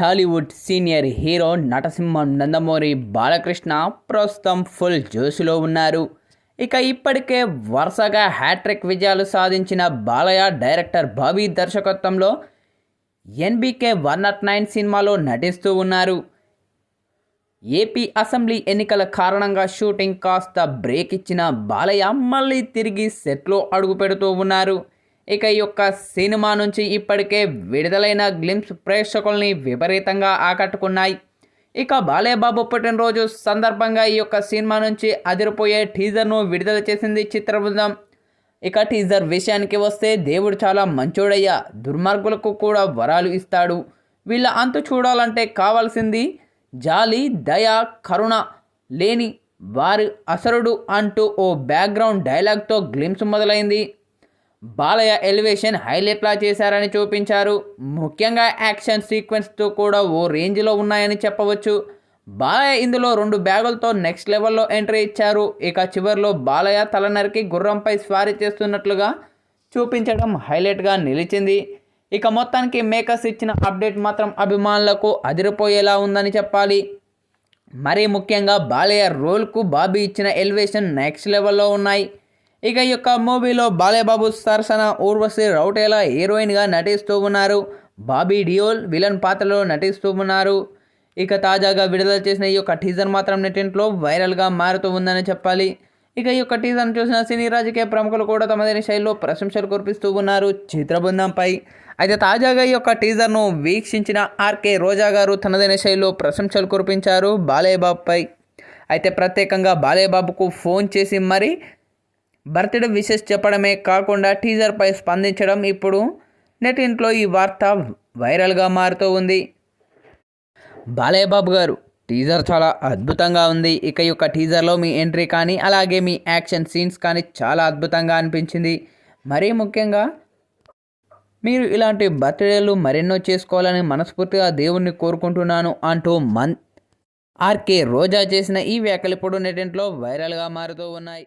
Tollywood senior hero నటసింహం నందమూరి బాలకృష్ణ ప్రస్తుతం full జోషులో ఉన్నారు. ఇక ఇప్పటికే వరుసగా హ్యాట్రిక్ విజయాలు సాధించిన బాలయ్య డైరెక్టర్ బాబీ దర్శకత్వంలో ఎన్బీకే వన్ నాట్ నైన్ సినిమాలో నటిస్తూ ఉన్నారు. ఏపీ అసెంబ్లీ ఎన్నికల కారణంగా షూటింగ్ కాస్త బ్రేక్ ఇచ్చిన బాలయ్య మళ్ళీ తిరిగి సెట్లో అడుగు పెడుతూ ఉన్నారు. ఇక ఈ యొక్క సినిమా నుంచి ఇప్పటికే విడుదలైన గ్లిమ్స్ ప్రేక్షకుల్ని విపరీతంగా ఆకట్టుకున్నాయి. ఇక బాలేబాబు పుట్టినరోజు సందర్భంగా ఈ యొక్క సినిమా నుంచి అదిరిపోయే టీజర్ను విడుదల చేసింది చిత్ర బృందం. ఇక టీజర్ విషయానికి వస్తే దేవుడు చాలా మంచోడయ్యా. దుర్మార్గులకు కూడా వరాలు ఇస్తాడు. వీళ్ళ అంతు చూడాలంటే కావాల్సింది జాలి దయ కరుణ లేని వారి అసరుడు అంటూ ఓ బ్యాక్గ్రౌండ్ డైలాగ్తో గ్లిమ్స్ మొదలైంది. బాలయ్య ఎలివేషన్ హైలైట్లా చేశారని చూపించారు. ముఖ్యంగా యాక్షన్ సీక్వెన్స్తో కూడా ఓ రేంజ్లో ఉన్నాయని చెప్పవచ్చు. బాలయ్య ఇందులో రెండు బ్యాగులతో నెక్స్ట్ లెవెల్లో ఎంట్రీ ఇచ్చారు. ఇక చివరిలో బాలయ్య తలనరికి గుర్రంపై స్వారీ చేస్తున్నట్లుగా చూపించడం హైలైట్గా నిలిచింది. ఇక మొత్తానికి మేకర్స్ ఇచ్చిన అప్డేట్ మాత్రం అభిమానులకు అదిరిపోయేలా ఉందని చెప్పాలి. మరీ ముఖ్యంగా బాలయ్య రోల్కు బాబీ ఇచ్చిన ఎలివేషన్ నెక్స్ట్ లెవెల్లో ఉన్నాయి. ఇక ఈ యొక్క మూవీలో బాలేబాబు సరసన ఊర్వశి రౌటేలా హీరోయిన్గా నటిస్తూ ఉన్నారు. బాబీ డియోల్ విలన్ పాత్రలో నటిస్తూ ఉన్నారు. ఇక తాజాగా విడుదల చేసిన ఈ యొక్క టీజర్ మాత్రం నెట్టింట్లో వైరల్గా మారుతూ ఉందని చెప్పాలి. ఇక ఈ యొక్క టీజర్ను చూసిన సినీ రాజకీయ ప్రముఖులు కూడా తమదైన శైలిలో ప్రశంసలు కురిపిస్తూ ఉన్నారు చిత్ర బృందంపై అయితే తాజాగా ఈ యొక్క టీజర్ను వీక్షించిన ఆర్కే రోజా గారు తనదైన శైలిలో ప్రశంసలు కురిపించారు బాలయ్యబాబుపై అయితే ప్రత్యేకంగా బాలయ్యబాబుకు ఫోన్ చేసి మరీ బర్త్డే విషెస్ చెప్పడమే కాకుండా టీజర్పై స్పందించడం ఇప్పుడు నెటింట్లో ఈ వార్త వైరల్గా మారుతూ ఉంది. బాలయ్య బాబు గారు టీజర్ చాలా అద్భుతంగా ఉంది. ఇక యొక్క టీజర్లో మీ ఎంట్రీ కానీ అలాగే మీ యాక్షన్ సీన్స్ కానీ చాలా అద్భుతంగా అనిపించింది. మరీ ముఖ్యంగా మీరు ఇలాంటి బర్త్డేలు మరెన్నో చేసుకోవాలని మనస్ఫూర్తిగా దేవుణ్ణి కోరుకుంటున్నాను అంటూ మన్ ఆర్కే రోజా చేసిన ఈ వ్యాఖ్యలు ఇప్పుడు నెటింట్లో వైరల్గా మారుతూ ఉన్నాయి.